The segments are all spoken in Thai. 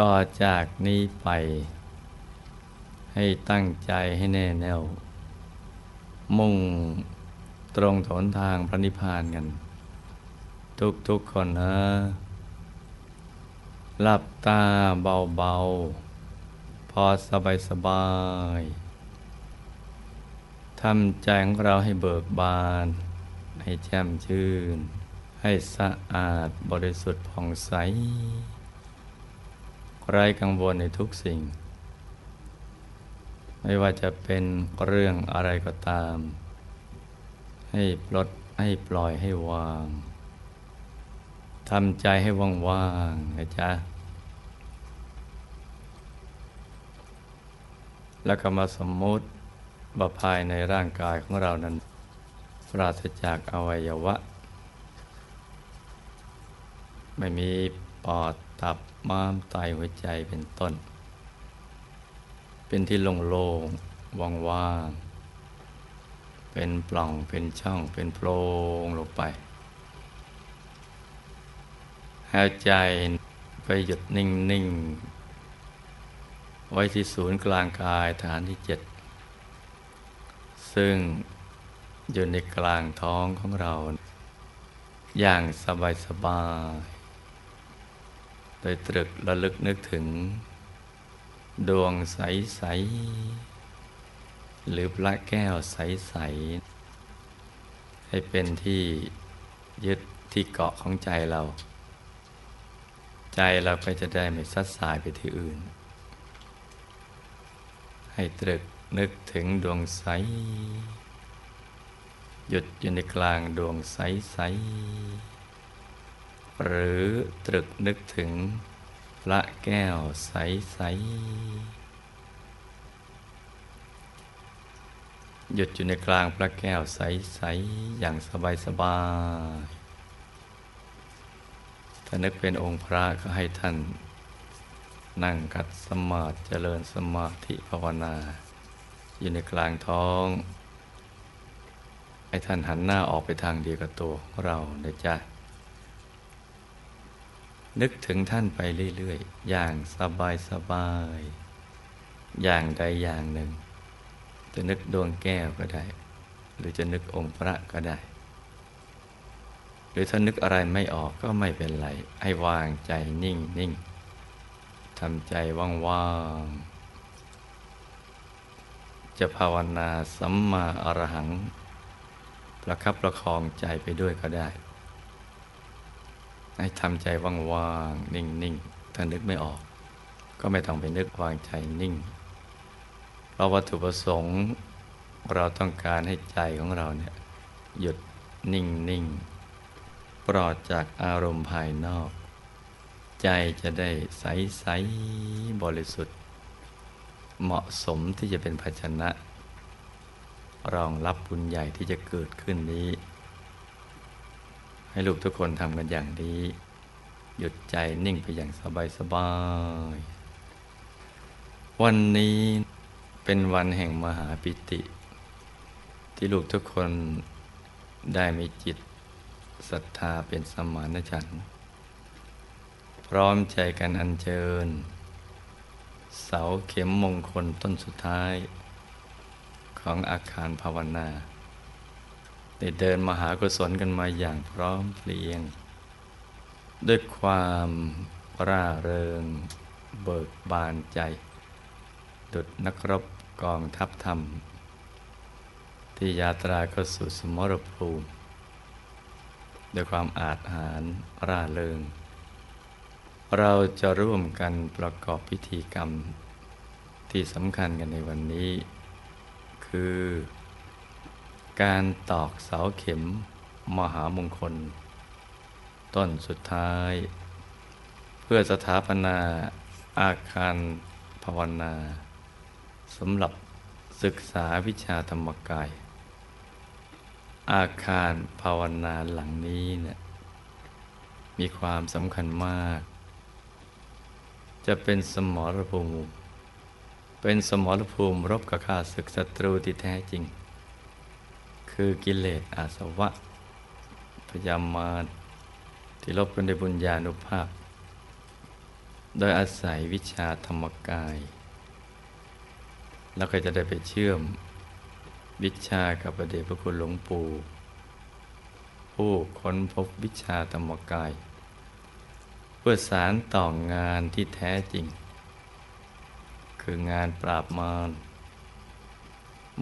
ต่อจากนี้ไป ให้ตั้งใจให้แน่แน่ว มุ่งตรงถนทางพระนิพพานกัน ทุกๆคนนะหลับตาเบาๆ พอสบายสบายทำใจของเราให้เบิกบาน ให้แจ่มชื่น ให้สะอาดบริสุทธิ์ผ่องใส ไร้กังวลในทุกสิ่ง ไม่ว่าจะเป็นเรื่องอะไรก็ตาม ให้ปลดให้ปล่อยให้วางทำใจให้ว่างๆนะจ๊ะ แล้วก็มาสมมุติว่าภายในร่างกายของเรานั้น ปราศจากอวัยวะ ไม่มีปอด ตับม้ามไตหัวใจเป็นต้น เป็นที่โล่งๆว่างๆเป็นปล่องเป็นช่องเป็นโพรงลงไปหายใจไปหยุดนิ่งๆไว้ที่ศูนย์กลางกายฐานที่เจ็ดซึ่งอยู่ในกลางท้องของเรา อย่างสบายสบาย โดยตรึกระลึกนึกถึง ดวงใส ๆ หรือพระแก้วใส ๆ ให้เป็นที่ยึดที่เกาะของใจเรา ใจเราก็จะได้ไม่ซัดสายไปที่อื่น ให้ตรึกนึกถึงดวงใส หยุดอยู่ในกลางดวงใสใส หรือตรึกนึกถึงพระแก้วใสใสหยุดอยู่ในกลางพระแก้วใสใสอย่างสบายสบายถ้านึกเป็นองค์พระก็ให้ท่าน นั่งกัดสมาธิเจริญสมาธิภาวนา อยู่ในกลางท้องให้ท่านหันหน้าออกไปทางเดียวกับตัวของเรานะจ๊ะ นึกถึงท่านไปเรื่อยๆ อย่างสบายสบาย อย่างใดอย่างหนึ่ง จะนึกดวงแก้วก็ได้ หรือจะนึกองค์พระก็ได้ หรือถ้านึกอะไรไม่ออกก็ไม่เป็นไร ให้วางใจนิ่งนิ่งทำใจว่างๆ จะภาวนาสัมมาอรหัง ประคับประคองใจไปด้วยก็ได้ ให้ทำใจว่างๆนิ่งๆ ถ้านึกไม่ออก ก็ไม่ต้องไปนึกวางใจนิ่ง เพราะวัตถุประสงค์เราต้องการให้ใจของเราเนี่ยหยุดนิ่งนิ่งปลอดจากอารมณ์ภายนอก ใจจะได้ใสใสบริสุทธิ์ เหมาะสมที่จะเป็นภาชนะ รองรับบุญใหญ่ที่จะเกิดขึ้นนี้ ให้ลูกทุกคนทำกันอย่างนี้ หยุดใจนิ่งไปอย่างสบายสบายวันนี้เป็นวันแห่งมหาปิติ ที่ลูกทุกคนได้มีจิตศรัทธาเป็นสมานฉันท์พร้อมใจกันอัญเชิญ เสาเข็มมงคลต้นสุดท้าย ของอาคารภาวนา ได้เดินมหากุศลกันมาอย่างพร้อมเพรียง ด้วยความร่าเริง เบิกบานใจ ดุดนักรบกองทัพธรรม ที่ยาตราก็สู่สมรภูมิ ด้วยความอาจหารร่าเริง เราจะร่วมกันประกอบพิธีกรรมที่สำคัญกันในวันนี้ คือ การตอกเสาเข็มมหามงคล ต้นสุดท้าย เพื่อสถาปนาอาคารภาวนาสำหรับศึกษาวิชาธรรมกาย อาคารภาวนาหลังนี้เนี่ยมีความสำคัญมาก จะเป็นสมรภูมิ เป็นสมรภูมิรบกับข้าศึกศัตรูที่แท้จริง คือกิเลสอาสวะ พยามาที่ลบกันในบุญญาณุภาพ โดยอาศัยวิชาธรรมกาย แล้วก็จะได้ไปเชื่อม วิชากับประเดชพระคุณหลวงปู่ ผู้ค้นพบวิชาธรรมกาย เพื่อสารต่องานที่แท้จริง คืองานปราบมาร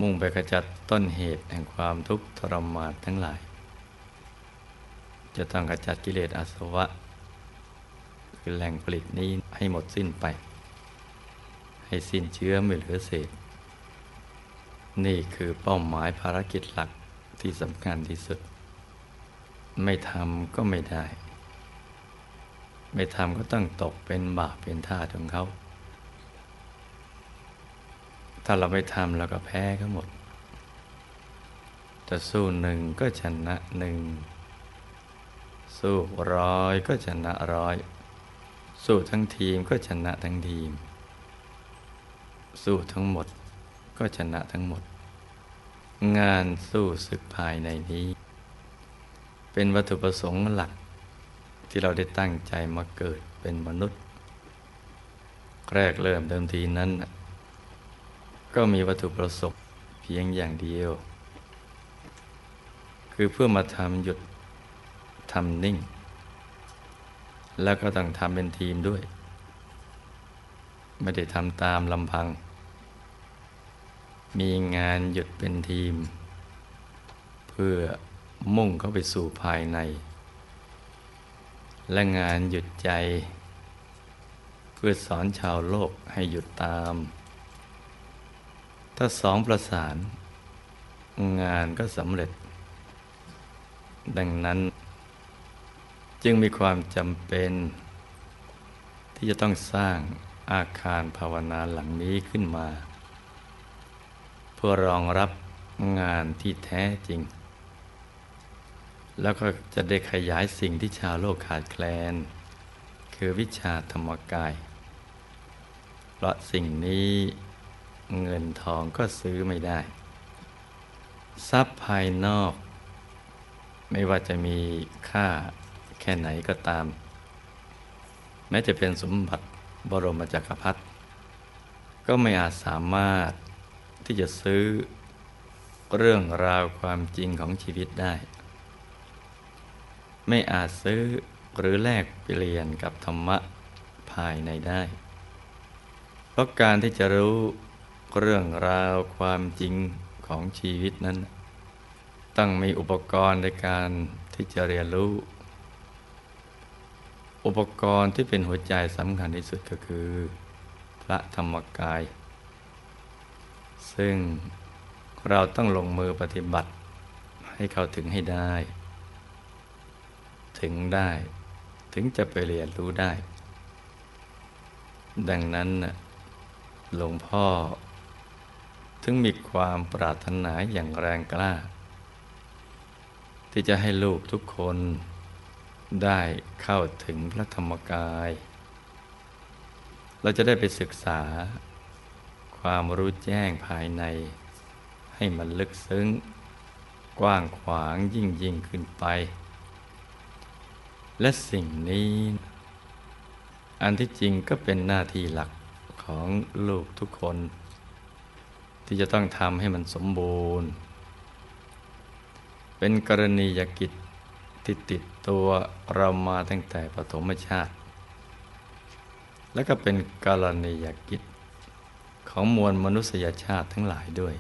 มุ่งไปขจัดต้นเหตุแห่งความทุกข์ทรมานทั้งหลาย จะต้องขจัดกิเลสอาสวะ คือแหล่งผลิตนี้ให้หมดสิ้นไป ให้สิ้นเชื้อไม่เหลือเศษ นี่คือเป้าหมายภารกิจหลักที่สำคัญที่สุด ไม่ทำก็ไม่ได้ ไม่ทำก็ต้องตกเป็นบาปเป็นทาสของเขา ถ้าเราไม่ทำเราก็แพ้เขาหมด จะสู้หนึ่งก็ชนะหนึ่ง สู้ร้อยก็ชนะร้อย สู้ทั้งทีมก็ชนะทั้งทีม สู้ทั้งหมดก็ชนะทั้งหมด งานสู้ศึกภายในนี้ เป็นวัตถุประสงค์หลักที่เราได้ตั้งใจมาเกิดเป็นมนุษย์ แรกเริ่มเดิมทีนั้น ก็มีวัตถุประสงค์เพียงอย่างเดียว คือเพื่อมาทำหยุดทำนิ่ง แล้วก็ต้องทำเป็นทีมด้วย ไม่ได้ทำตามลำพัง มีงานหยุดเป็นทีม เพื่อมุ่งเข้าไปสู่ภายใน และงานหยุดใจ เพื่อสอนชาวโลกให้หยุดตาม ถ้าสองประสาน งานก็สำเร็จ ดังนั้น จึงมีความจำเป็น ที่จะต้องสร้างอาคารภาวนาหลังนี้ขึ้นมา เพื่อรองรับงานที่แท้จริง แล้วก็จะได้ขยายสิ่งที่ชาวโลกขาดแคลน คือวิชาธรรมกาย เพราะสิ่งนี้ เงินทองก็ซื้อไม่ได้ ทรัพย์ภายนอก ไม่ว่าจะมีค่าแค่ไหนก็ตาม แม้จะเป็นสมบัติบรมจักรพรรดิก็ไม่อาจสามารถที่จะซื้อเรื่องราวความจริงของชีวิตได้ ไม่อาจซื้อหรือแลกเปลี่ยนกับธรรมะภายในได้ เพราะการที่จะรู้ เรื่องราวความจริงของชีวิตนั้น ต้องมีอุปกรณ์ในการที่จะเรียนรู้ อุปกรณ์ที่เป็นหัวใจสำคัญที่สุดก็คือ พระธรรมกาย ซึ่งเราต้องลงมือปฏิบัติให้เขาถึงให้ได้ ถึงได้ถึงจะไปเรียนรู้ได้ ดังนั้นหลวงพ่อ ถึงมีความปรารถนาอย่างแรงกล้า ที่จะให้ลูกทุกคนได้เข้าถึงพระธรรมกาย เราจะได้ไปศึกษา ความรู้แจ้งภายใน ให้มันลึกซึ้ง กว้างขวางยิ่งยิ่งขึ้นไป และสิ่งนี้ อันที่จริงก็เป็นหน้าที่หลักของลูกทุกคน ที่จะต้องทำให้มันสมบูรณ์ เป็นกรณียกิจที่ติดตัวเรามาตั้งแต่ปฐมชาติ และก็เป็นกรณียกิจของมวลมนุษยชาติทั้งหลายด้วย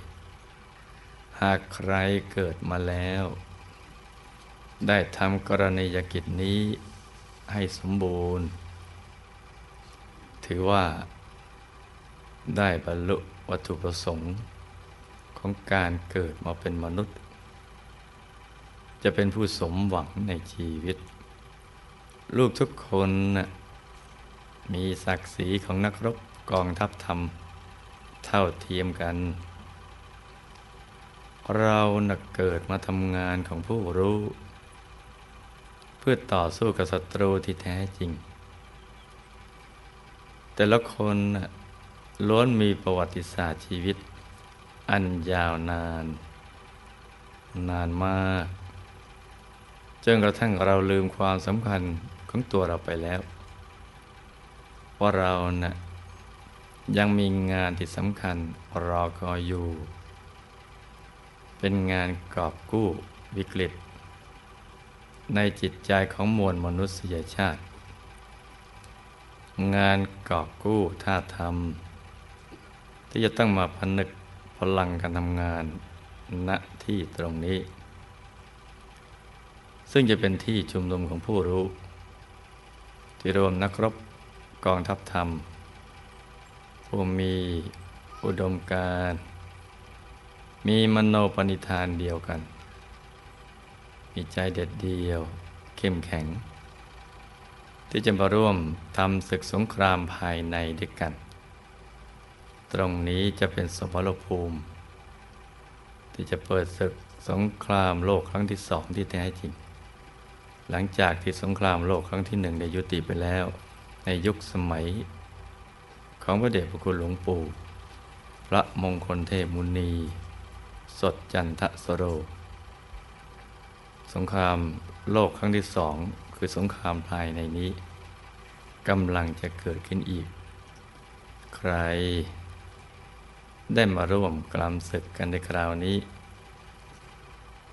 หากใครเกิดมาแล้ว ได้ทำกรณียกิจนี้ให้สมบูรณ์ ถือว่าได้บรรลุ วัตถุประสงค์ของการเกิดมาเป็นมนุษย์ จะเป็นผู้สมหวังในชีวิต ลูกทุกคนนะมีศักดิ์ศรีของนักรบกองทัพธรรม เท่าเทียมกัน เรานะเกิดมาทำงานของผู้รู้ เพื่อต่อสู้กับศัตรูที่แท้จริง แต่ละคนนะ ล้วนมีประวัติศาสตร์ชีวิต อันยาวนาน นานมากจนกระทั่งเราลืมความสำคัญของตัวเราไปแล้ว ว่าเรานะ่ะยังมีงานที่สำคัญรอคอยอยู่ เป็นงานกอบกู้วิกฤต ในจิตใจของมวลมนุษยชาติ งานกอบกู้ท่าธรรม ที่จะต้องมาผนึกพลังการทำงานณที่ตรงนี้ ซึ่งจะเป็นที่ชุมนุมของผู้รู้ ที่รวมนักรบกองทัพธรรม ผู้มีอุดมการ มีมโนปณิธานเดียวกัน มีใจเด็ดเดียว เข้มแข็ง ที่จะมาร่วมทำศึกสงครามภายในด้วยกัน ตรงนี้จะเป็นสมรภูมิ ที่จะเปิดศึกสงครามโลกครั้งที่สองที่แท้จริง หลังจากที่สงครามโลกครั้งที่หนึ่งได้ยุติไปแล้ว ในยุคสมัย ของพระเดชพระคุณหลวงปู่พระมงคลเทพมุนี สดจันทสโร สงครามโลกครั้งที่สองคือสงครามภายในนี้กำลังจะเกิดขึ้นอีก ใคร ได้มาร่วมกลามศึกกันในคราวนี้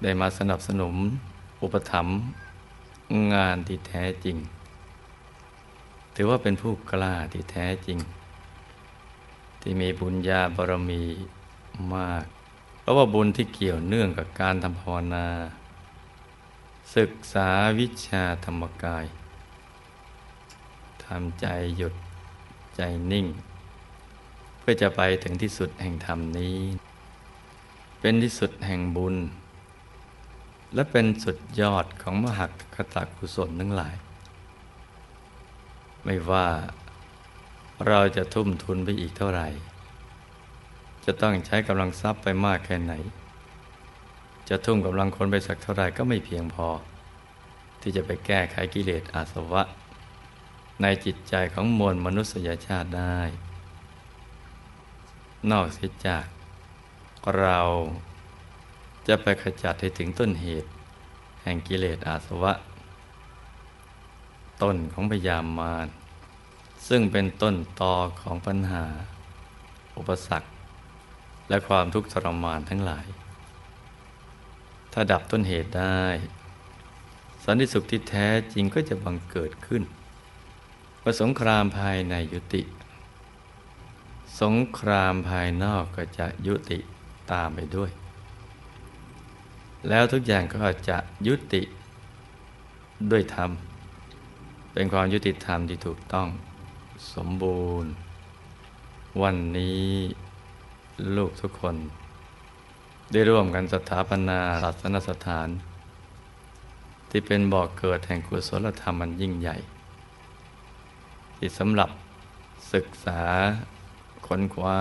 ได้มาสนับสนุนอุปถัมภ์งานที่แท้จริง ถือว่าเป็นผู้กล้าที่แท้จริง ที่มีบุญญาบารมีมาก เพราะว่าบุญที่เกี่ยวเนื่องกับการทำภาวนา ศึกษาวิชาธรรมกายทำใจหยุดใจนิ่ง พื่อจะไปถึงที่สุดแห่งธรรมนี้ เป็นที่สุดแห่งบุญ และเป็นสุดยอดของมหัคตกุศลทั้งหลาย ไม่ว่าเราจะทุ่มทุนไปอีกเท่าไหร่ จะต้องใช้กำลังทรัพย์ไปมากแค่ไหน จะทุ่มกำลังคนไปสักเท่าไหร่ก็ไม่เพียงพอ ที่จะไปแก้ไขกิเลสอาสวะ ในจิตใจของมวลมนุษยชาติได้ นอกเสียจาก เราจะไปขจัดให้ถึงต้นเหตุ แห่งกิเลสอาสวะ ต้นของพยามมารซึ่งเป็นต้นตอของปัญหา อุปสรรค และความทุกข์ทรมานทั้งหลาย ถ้าดับต้นเหตุได้ สันติสุขที่แท้จริงก็จะบังเกิดขึ้นเมื่อสงครามภายในยุติ สงครามภายนอกก็จะยุติตามไปด้วย แล้วทุกอย่างก็จะยุติด้วยธรรม เป็นความยุติธรรมที่ถูกต้องสมบูรณ์ วันนี้ลูกทุกคน ได้ร่วมกันสถาปนาศาสนสถาน ที่เป็นบ่อกเกิดแห่งกุศลธรรมมันยิ่งใหญ่ ที่สำหรับศึกษา ค้นคว้า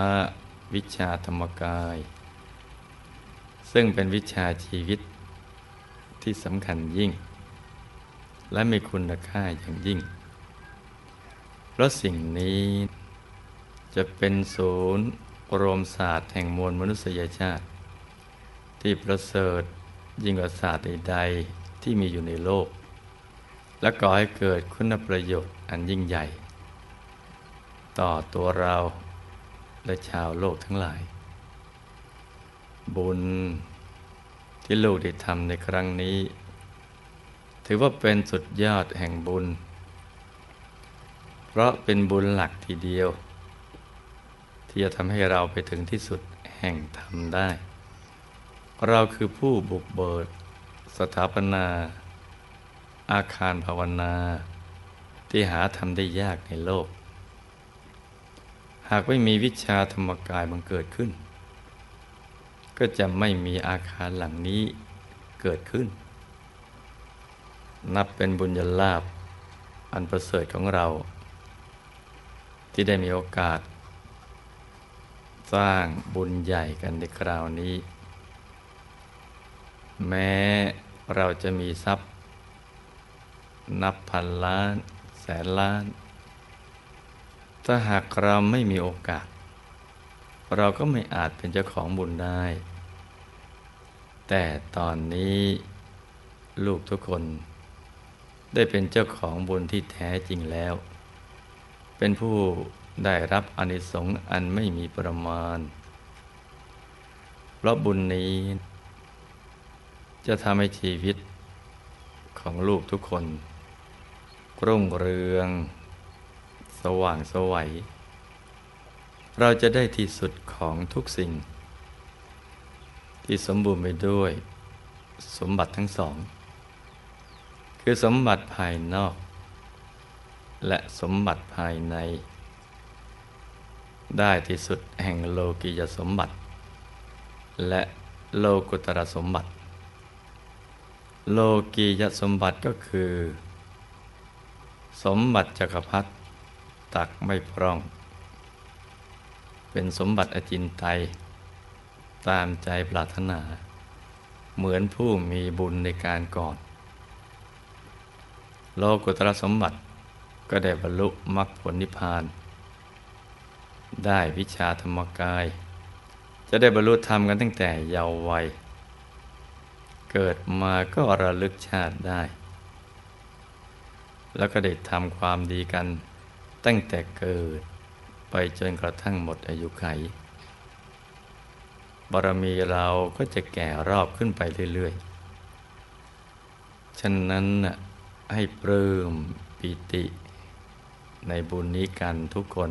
วิชาธรรมกาย ซึ่งเป็นวิชาชีวิตที่สำคัญยิ่ง และมีคุณค่าอย่างยิ่ง เพราะสิ่งนี้จะเป็นศูนย์รวมศาสตร์แห่งมวลมนุษยชาติ ที่ประเสริฐยิ่งกว่าศาสตร์ใดๆที่มีอยู่ในโลก และก่อให้เกิดคุณประโยชน์อันยิ่งใหญ่ ต่อตัวเรา และชาวโลกทั้งหลาย บุญที่ลูกได้ทำในครั้งนี้ ถือว่าเป็นสุดยอดแห่งบุญ เพราะเป็นบุญหลักทีเดียว ที่จะทำให้เราไปถึงที่สุดแห่งธรรมได้ เราคือผู้บุกเบิกสถาปนา อาคารภาวนา ที่หาทำได้ยากในโลก หากไม่มีวิชาธรรมกายบังเกิดขึ้น ก็จะไม่มีอาคารหลังนี้เกิดขึ้น นับเป็นบุญญาลาภอันประเสริฐของเรา ที่ได้มีโอกาส สร้างบุญใหญ่กันในคราวนี้ แม้เราจะมีทรัพย์ นับพันล้าน แสนล้าน ถ้าหากเราไม่มีโอกาส เราก็ไม่อาจเป็นเจ้าของบุญได้ แต่ตอนนี้ลูกทุกคน ได้เป็นเจ้าของบุญที่แท้จริงแล้ว เป็นผู้ได้รับอานิสงส์อันไม่มีประมาณ เพราะบุญนี้ จะทำให้ชีวิตของลูกทุกคน รุ่งเรือง สว่างสวัย เราจะได้ที่สุดของทุกสิ่ง ที่สมบูรณ์ไปด้วย สมบัติทั้งสอง คือสมบัติภายนอก และสมบัติภายใน ได้ที่สุดแห่งโลกิยสมบัติ และโลกุตรสมบัติ โลกียสมบัติก็คือ สมบัติจักรพรรดิ ตักไม่พร่อง เป็นสมบัติอจินไตย ตามใจปรารถนา เหมือนผู้มีบุญในการก่อน โลกุตรสมบัติก็ได้บรรลุมรรคผลนิพพาน ได้วิชาธรรมกาย จะได้บรรลุธรรมกันตั้งแต่เยาว์วัย เกิดมาก็ระลึกชาติได้ แล้วก็ได้ทำความดีกัน ตั้งแต่เกิด ไปจนกระทั่งหมดอายุไข บารมีเราก็จะแก่รอบขึ้นไปเรื่อยๆ ฉะนั้นน่ะให้ปลื้มปิติในบุญนี้กันทุกคน